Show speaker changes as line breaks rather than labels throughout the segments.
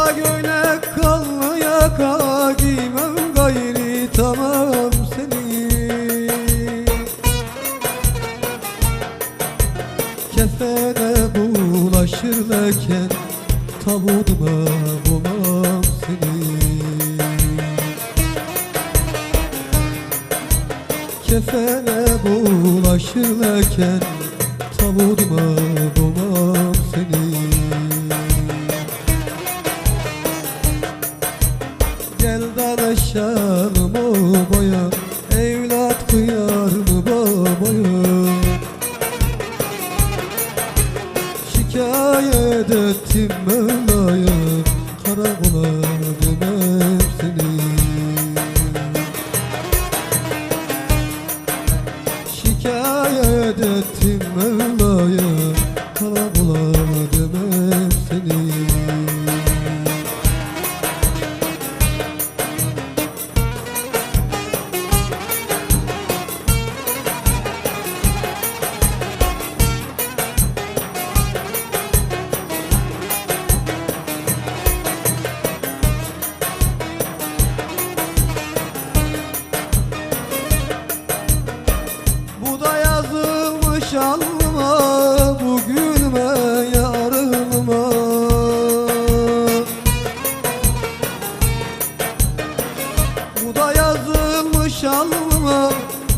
Ala göyle kanlı yaka giymem gayri tamam seni. Kefene bulaşır leken Tabutuma bulmam seni. Kefene bulaşır leken Tabutuma bulmam O boya Evlat kıyar mı babaya Şikayet ettim Mevla'ya Karakola dönem seni. Şikayet ettim Mevla'ya Karakola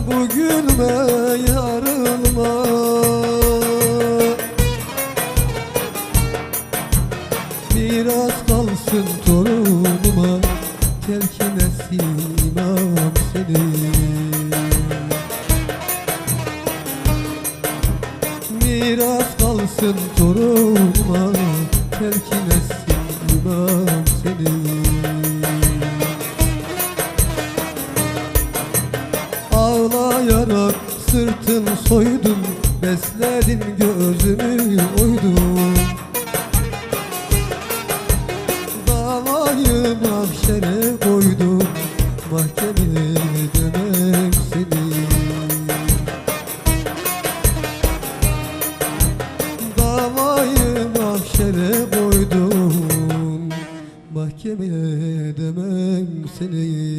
Bugünme yarınıma Biraz kalsın torunuma Terkine simam seni. Miras kalsın torunuma Terkine simam seni Sırtın soydum Besledin gözümü oydum Davayı mahşere koydum Mahkemeye dönem seni Davayı mahşere koydum Mahkemeye demem seni